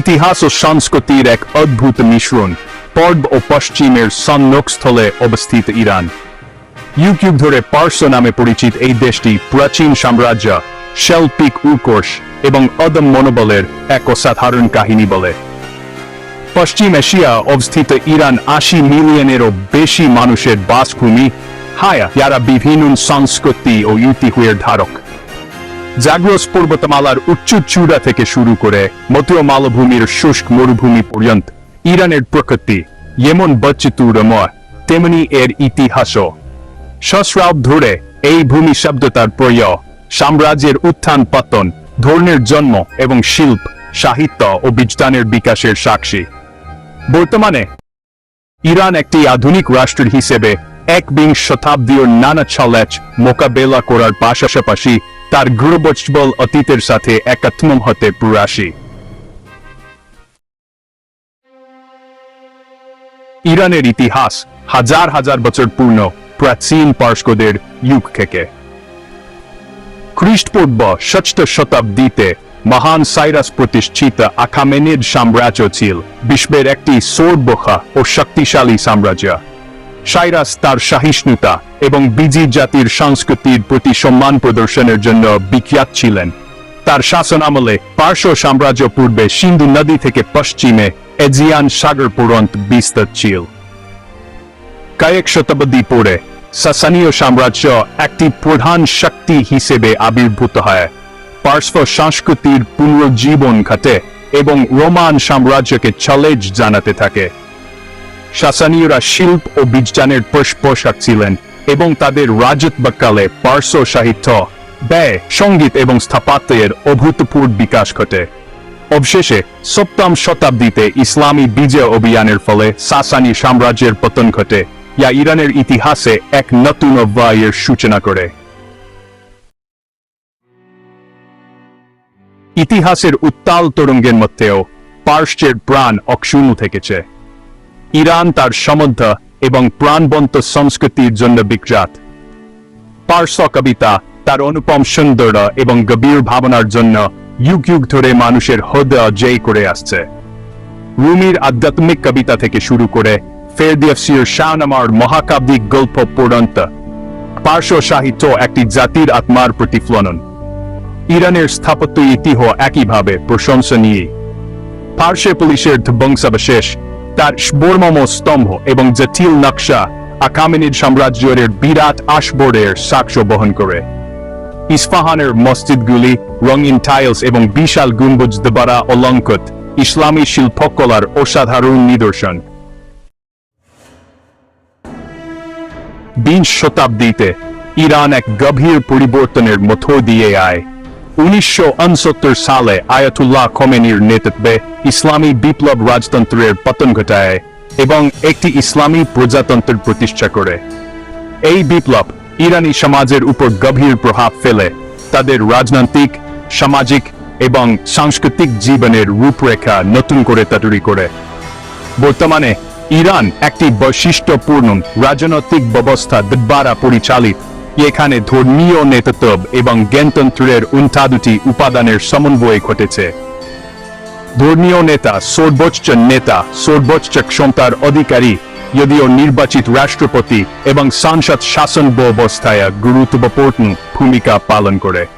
ইতিহাস ও সংস্কৃতির এক অদ্ভুত মিশ্রণ, পর্ব ও পশ্চিমের সন্নকস্থলে অবস্থিত ইরান। যুগ ধরে পার্শ্ব নামে পরিচিত এই দেশটি প্রাচীন সাম্রাজ্য শৈল্পিক উৎকর্ষ এবং অদম মনোবলের এক অসাধারণ কাহিনী বলে। পশ্চিম এশিয়া অবস্থিত ইরান আশি মিলিয়নেরও বেশি মানুষের বাসভূমি হায়া, যারা বিভিন্ন সংস্কৃতি ও ইতিহাসের ধারক। জাগ্রস পর্বতমালার উচ্চ চূড়া থেকে শুরু করে মতীয় মালভূমির শুষ্ক মরুভূমি পর্যন্ত ইরানের প্রকৃতি যেমন বৈচিত্র্যময় তেমনি এর ইতিহাসও। সহস্রাব ধরে এই ভূমি শব্দতার প্রয় সাম্রাজ্যের উত্থান পতন, ধর্মের জন্ম এবং শিল্প, সাহিত্য ও বিজ্ঞানের বিকাশের সাক্ষী। বর্তমানে ইরান একটি আধুনিক রাষ্ট্র হিসেবে একবিংশ শতাব্দীর নানা ছলেচ মোকাবেলা করার পাশাপাশি তার গৌরবোজ্জ্বল অতীতের সাথে একাত্ম হতে প্রয়াসী ইরানের ইতিহাস হাজার হাজার বছর পূর্ণ প্রাচীন পার্শ্বদের যুগ থেকে। খ্রিস্টপূর্ব ষষ্ঠ শতাব্দীতে মহান সাইরাস প্রতিষ্ঠিত আখামেনিড সাম্রাজ্য ছিল বিশ্বের একটি সৌরবখা ও শক্তিশালী সাম্রাজ্য। সাইরাস তার সহিষ্ণুতা এবং বিজি জাতির সংস্কৃতির প্রতি সম্মান প্রদর্শনের জন্য বিখ্যাত ছিলেন। তার শাসন আমলে পার্শ্ব সাম্রাজ্য পূর্বে সিন্ধু নদী থেকে পশ্চিমে এজিয়ান সাগর পর্যন্ত বিস্তৃত ছিল। কয়েক শতাব্দী পরে সাসানীয় সাম্রাজ্য একটি প্রধান শক্তি হিসেবে আবির্ভূত হয়। পার্শ্ব সংস্কৃতির পুনরুজ্জীবন ঘটে এবং রোমান সাম্রাজ্যকে চ্যালেঞ্জ জানাতে থাকে। শাসানীয়রা শিল্প ও বিজ্ঞানের পৃষ্ঠপোষক ছিলেন এবং তাদের রাজত্বকালে পার্শ্ব সাহিত্য, ব্যয়, সংগীত এবং স্থাপত্যের অভূতপূর্ব বিকাশ ঘটে। অবশেষে সপ্তম শতাব্দীতে ইসলামী বিজয় অভিযানের ফলে সাসানি সাম্রাজ্যের পতন ঘটে, যা ইরানের ইতিহাসে এক নতুন অধ্যায়ের সূচনা করে। ইতিহাসের উত্তাল তরঙ্গের মধ্যেও পার্শ্বের প্রাণ অক্ষুণ্ণ থেকেছে। ইরান তার সমৃদ্ধ এবং প্রাণবন্ত সংস্কৃতির জন্য বিখ্যাত। পার্শ্ব কবিতা তার অনুপম সৌন্দর্য এবং গভীর ভাবনার জন্য যুগ যুগ ধরে মানুষের হৃদয় জয় করে আসছে। রুমির আধ্যাত্মিক কবিতা থেকে শুরু করে ফেরদিয়াসির শাহনামার মহাকাব্যিক গল্প পর্যন্ত পার্শ্ব সাহিত্য একটি জাতির আত্মার প্রতিফলন। ইরানের স্থাপত্য ইতিহাস একইভাবে প্রশংসনীয়। পার্শ্ব পুলিশের ধ্বংসাবশেষ তার স্বর্মম স্তম্ভ এবং জটিল নকশা আকামিনিদ সাম্রাজ্যের বিরাট আশবোর্ডের সাক্ষ্য বহন করে। ইস্পাহানের মসজিদগুলি রঙিন টাইলস এবং বিশাল গুম্বুজ দ্বারা অলঙ্কৃত। ইসলামী শিল্পকলার অসাধারণ নিদর্শন। বিংশ শতাব্দীতে ইরান এক গভীর পরিবর্তনের মধ্য দিয়ে আয়। উনিশশো সালে আয়াতুল্লাহ খোমেনির নেতৃত্বে ইসলামী বিপ্লব রাজতন্ত্রের পতন ঘটায় এবং একটি ইসলামী প্রজাতন্ত্রের প্রতিষ্ঠা করে। এই বিপ্লব ইরানি সমাজের উপর গভীর প্রভাব ফেলে। তাদের রাজনৈতিক, সামাজিক এবং সাংস্কৃতিক জীবনের রূপরেখা নতুন করে তৈরি করে। বর্তমানে ইরান একটি বৈশিষ্ট্যপূর্ণ রাজনৈতিক ব্যবস্থা দ্বারা পরিচালিত এখানে ধর্মীয় নেতৃত্ব এবং জ্ঞানতন্ত্রের উন্তাদুটি উপাদানের সমন্বয় ঘটেছে। ধর্মীয় নেতা, সর্বোচ্চ নেতা, সর্বোচ্চ ক্ষমতার অধিকারী, যদিও নির্বাচিত রাষ্ট্রপতি এবং সংসদ শাসন ব্যবস্থায় গুরুত্বপূর্ণ ভূমিকা পালন করে।